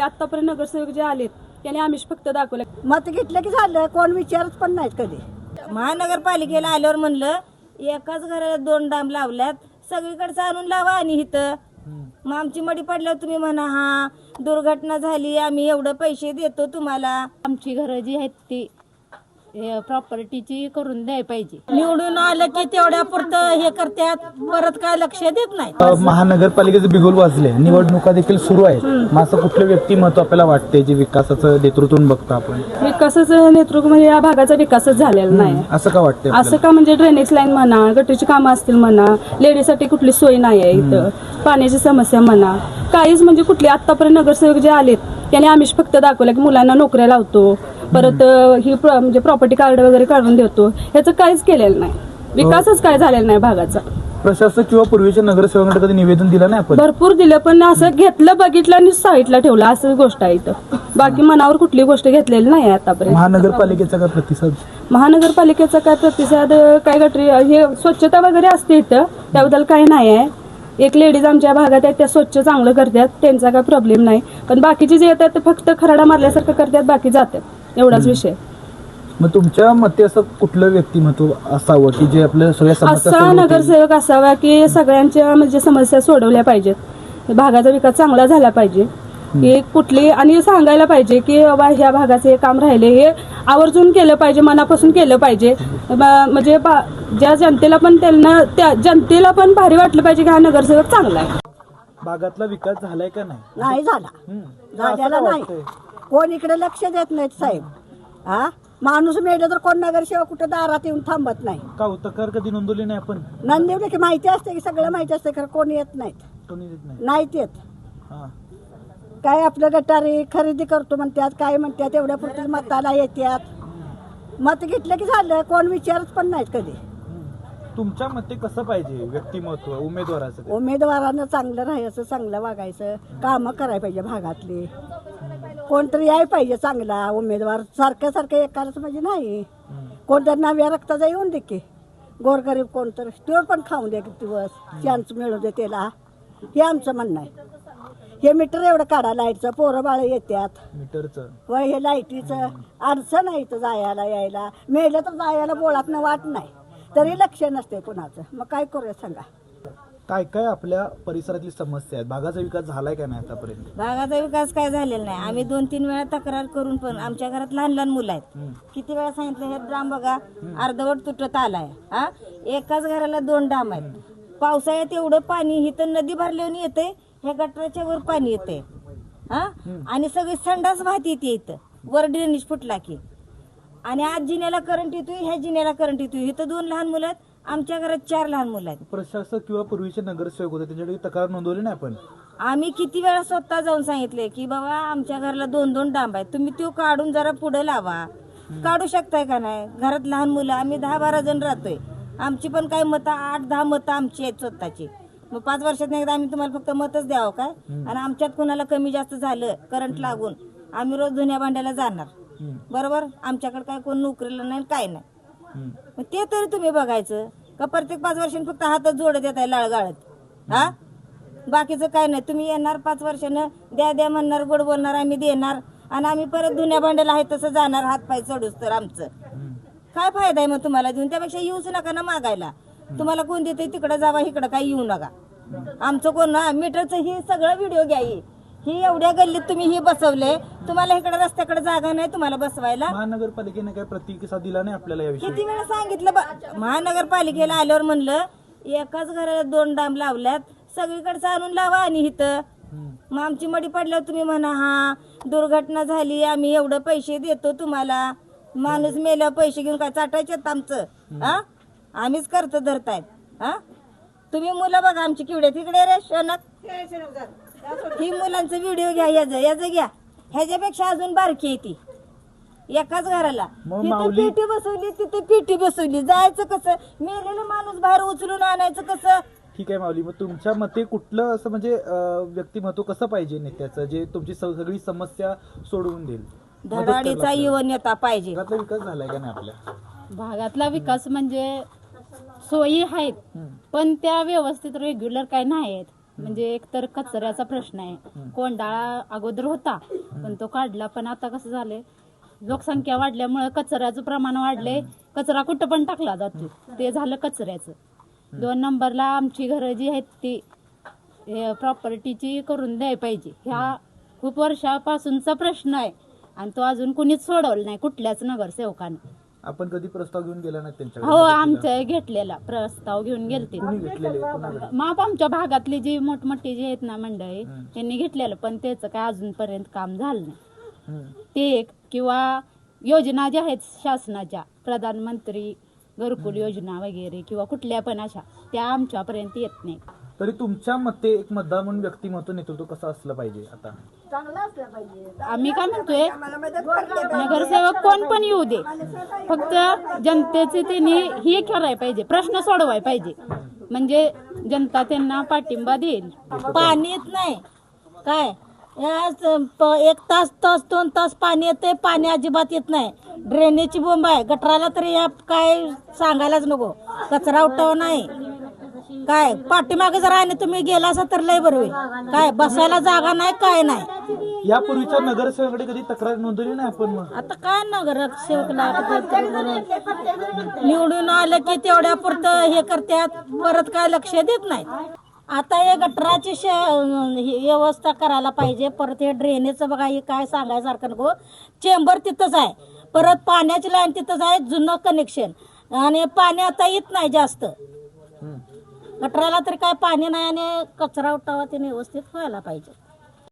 आतापर्यंत नगरसेवक जे आलेत त्यांनी आमिष फक्त दाखवलं. मत घेतलं की झालं कोण विचारच पण नाहीत कधी. महानगरपालिकेला आल्यावर म्हणलं एकाच घराला दोन डाम लावल्यात सगळीकडचं आणून लावा आणि इथं. मग आमची मडी पडल्यावर तुम्ही म्हणा हा दुर्घटना झाली आम्ही एवढं पैसे देतो तुम्हाला. आमची घरं जी आहेत ती प्रॉपर्टीची करून द्याय पाहिजे. निवडून आलं की तेवढ्या पुरतं हे करतात परत काय लक्ष देत नाही. महानगरपालिकेचे बिगुल वाजले निवडणुका देखील सुरू आहेत. मग असं कुठलं व्यक्तिमत्व आपल्याला वाटते जे विकासाचं नेतृत्व बघतो आपण? विकासाचं नेतृत्व म्हणजे या भागाचा विकासच झालेला नाही. असं का वाटतंय असं का म्हणजे ड्रेनेज लाईन म्हणा गटरीची कामं असतील म्हणा लेडीजसाठी कुठली सोय नाही आहे इथं पाण्याची समस्या म्हणा. काहीच म्हणजे कुठली आतापर्यंत नगरसेवक जे आलेत त्यांनी आमिष फक्त दाखवलं की मुलांना नोकऱ्या लावतो परत ही प्र- म्हणजे प्रॉपर्टी कार्ड वगैरे काढून देतो. ह्याचं काहीच केलेलं नाही. विकासच काय झालेला नाही भागाचा. प्रशासक किंवा पूर्वीच्या नगरसेवकांकडे कधी निवेदन दिलं नाही आपण? भरपूर दिलं पण असं घेतलं बघितलं आणि साईडला ठेवलं असं गोष्ट आहे इथं. बाकी मनावर कुठली गोष्ट घेतलेली नाही आतापर्यंत. महानगरपालिकेचा काय प्रतिसाद? महानगरपालिकेचा काय प्रतिसाद अं, काय गटरी हे स्वच्छता वगैरे असते इथं त्याबद्दल काही नाही आहे. एक लेडीज आमच्या भागात आहेत त्या स्वच्छ चांगलं करतात त्यांचा काय प्रॉब्लेम नाही. पण बाकीचे जे येतात ते फक्त खराडा मारल्यासारखं करतात बाकी जातात. एवढाच विषय. मग तुमच्या मते असं कुठलं व्यक्तिमत्व असावं की जे आपल्या सगळ्या समस्या असा सोडवतील? नगरसेवक असावा की सगळ्यांच्या म्हणजे समस्या सोडवल्या पाहिजेत. भागाचा विकास चांगला झाला पाहिजे. की कुठली आणि सांगायला पाहिजे की बाबा ह्या भागाचे हे काम राहिले हे आवर्जून केलं पाहिजे मनापासून केलं पाहिजे. म्हणजे बा- ज्या जनतेला पण त्यांना त्या जनतेला पण भारी वाटलं पाहिजे की हा नगरसेवक चांगला आहे. भागातला विकास झालाय का नाही? नाही झाला. झालेला नाही? कोण इकडे लक्ष देत नाहीत साहेब. हा? माणूस मेलं तर कोण नगरसेवक कुठं दारात येऊन थांबत नाही. का हो, तक्रार कधी नोंदवली नाही आपण? नंदिवले की माहिती असते की सगळं माहिती असते खरं कोण येत नाहीत. कोणी देत नाही. नाहीत येत. हा. काय आपलं गटारी खरेदी करतो म्हणतात काय म्हणतात एवढ्या पुरती मताला येतात मत घेतलं की झालं कोण विचारच पण नाहीत कधी. तुमच्या मते कसं पाहिजे व्यक्तिमत्व उमेदवाराचं? उमेदवारानं चांगलं राहायचं चांगलं वागायचं कामं करायला पाहिजे भागातली. कोणतरी याय पाहिजे चांगला उमेदवार सारखं सारखं एकालाच म्हणजे नाही. कोणतरी नव्या रक्ताचा येऊन दे की. गोरगरीब कोणतरी तो पण खाऊन दे दिवस चान्स मिळू दे त्याला. हे आमचं म्हणणं आहे. हे मीटर एवढं काढा लाईटचं. पोरं बाळ येतात मीटरचं. व हे लाईटीचं. अडचण आहे इथं जायला यायला. मेलं तर जायला बोळातनं वाट नाही. तरी लक्ष नसते कुणाचं. मग काय करूया सांगा. काय काय आपल्या परिसरातली समस्या आहेत? भागाचा विकास झालाय का नाही आतापर्यंत? भागाचा विकास काय झालेला नाही. आम्ही दोन तीन वेळा तक्रार करून पण आमच्या घरात लहान लहान मुलं आहेत. किती वेळा सांगितलं हे ड्राम बघा अर्धवट तुटत आलाय. हा? एकाच घराला दोन डाम आहेत. पावसाळ्यात एवढं पाणी इथं नदी भरल्यावर येते ह्या गटराच्या वर पाणी येते हा? आणि सगळी संडास वाहत येते इथं. वर ड्रेनेज फुटला की. आणि आज जिन्याला करंट येतोय ह्या जिन्याला करंट येतोय. इथं दोन लहान मुलं आहेत आमच्या घरात चार लहान मुलं आहेत. प्रशासक किंवा पूर्वीचे नगरसेवक होते त्यांच्याकडे तक्रार नोंदवली नाही आपण? आम्ही किती वेळा स्वतः जाऊन सांगितले की बाबा आमच्या घराला दोन दोन डांब आहेत. तुम्ही तो काढून जरा पुढे लावा. काढू शकताय का नाही? घरात लहान मुलं आम्ही दहा बारा जण राहतोय. आमची पण काय मतं आठ दहा मतं आमची आहेत स्वतःची. मग पाच वर्षात एकदा आम्ही तुम्हाला फक्त मतच द्यावं काय आणि आमच्यात कोणाला कमी जास्त झालं करंट लागून आम्ही रोज धुण्या भांड्याला जाणार. बरोबर? आमच्याकडे काय कोण नोकरीला नाही काय नाही. मग ते तरी तुम्ही बघायचं. का प्रत्येक पाच वर्षांनी फक्त हातच जोडत येत आहे लाळ गाळत हा? बाकीचं काय नाही. तुम्ही येणार पाच वर्षानं द्या द्या म्हणणार गोड बोलणार आम्ही देणार. आणि आम्ही परत धुण्या भांड्याला आहे तसं जाणार हात पाय चढूच तर आमचं. काय फायदा आहे मग तुम्हाला देऊन? त्यापेक्षा येऊच नका ना मागायला. तुम्हाला कोण देते तिकडे जावा इकडं काय येऊ नका. आमचं कोण ना मीटरचं ही सगळं व्हिडिओ घ्या ही. ही एवढ्या गल्लीत तुम्ही ही बसवले तुम्हाला इकडे रस्त्याकडे जागा नाही तुम्हाला बसवायला. महानगरपालिकेने काय प्रतिसाद दिला नाही आपल्याला याविषयी? किती वेळा सांगितलं बा- महानगरपालिकेला आल्यावर म्हणलं एकाच घराला दोन डाम लावल्यात सगळीकडचं आणून लावा आणि इथं. मग आमची मडी पडल्यावर तुम्ही म्हणा हा दुर्घटना झाली आम्ही एवढं पैसे देतो तुम्हाला. माणूस मेल्यावर पैसे घेऊन काय चाटायचे आमचं? हा? आम्हीच करतो धरतायत हा? तुम्ही मुलं बघा आमची किवडे. तिकडे रे शनक ही मुलांचा व्हिडिओ घ्या याचं याचं घ्या. ह्याच्यापेक्षा अजून बारकी आहे ती. एकाच घराला. मग तिथं माऊली- पेटी बसवली तिथे पेटी बसवली. जायचं कसं? मेलेलं माणूस बाहेर उचलून आणायचं कसं? ठीक आहे माऊली मग तुमच्या मते कुठलं असं म्हणजे अं, व्यक्तिमत्व कसं पाहिजे नेत्याचं जे तुमची सगळी समस्या सोडवून देईल? धडाडीचा. युवा नेता पाहिजे. भागातला विकास झालाय का नाही आपल्या? भागातला विकास म्हणजे सोयी आहेत पण त्या व्यवस्थित रेग्युलर काय नाही आहेत म्हणजे एक तर कचऱ्याचा प्रश्न आहे. कोंडाळा अगोदर होता पण तो काढला पण आता कसं झालंय? लोकसंख्या वाढल्यामुळे कचऱ्याचं प्रमाण वाढले कचरा कुठं पण टाकला जातो. ते झालं कचऱ्याचं. दोन नंबरला आमची घरं जी आहेत ती प्रॉपर्टीची करून द्याय पाहिजे. ह्या खूप वर्षापासूनचा प्रश्न आहे. आणि तो अजून कुणीच सोडवला नाही कुठल्याच नगरसेवकाने. आपण कधी प्रस्ताव घेऊन गेला नाही त्यांच्याकडे? हो आमच्या घेतलेला प्रस्ताव घेऊन गेलते. कुणी घेतलेले कोणाकडे माप आमच्या भागातली जी मोठमोठी जी आहेत ना मंडळी त्यांनी घेतलेलं पण त्याचं काय अजूनपर्यंत काम झालं नाही. हम्म. ते एक किंवा योजना ज्या आहेत शासनाच्या प्रधानमंत्री घरकुल योजना वगैरे किंवा कुठल्या पण अशा त्या आमच्यापर्यंत येत नाही तरी तुमच्या मते एक मतदार म्हणून व्यक्तिमत्व नेतृत्व कसं असलं पाहिजे आता? आम्ही काय म्हणतोय नगरसेवक कोण पण येऊ दे. फक्त जनतेचे त्यांनी हे करायला पाहिजे प्रश्न सोडवाय पाहिजे. म्हणजे जनता त्यांना पाठिंबा देईल. पाणी येत नाही. काय? या स- प- एक तास तास दोन तास पाणी येते पाणी अजिबात येत नाही. ड्रेनेजची बोंब आहे. गटराला तरी या काय सांगायलाच नको. कचरा उठाव नाही. काय? पाठीमागे जर ना तुम्ही गेला असा तर लय बरं होईल. काय? बसायला जागा नाही काय नाही? यापूर्वीच्या नगरसेवकाकडे कधी तक्रार नोंदवली नाही आपण मग? आता काय नगरसेवकला निवडून आलं की तेवढ्या पुरतं हे करतात परत काय लक्ष देत नाही आता हे गटराची शे- हे व्यवस्था करायला पाहिजे. परत हे ड्रेनेजचं बघा हे काय सांगायसारखं नको. चेंबर तिथंच आहे. परत पाण्याची लाईन तिथंच आहे जुनं कनेक्शन आणि पाणी आता येत नाही जास्त. हम्म. गटराला तरी काय पाणी नाही आणि कचरा उठावा ते व्यवस्थित व्हायला पाहिजे.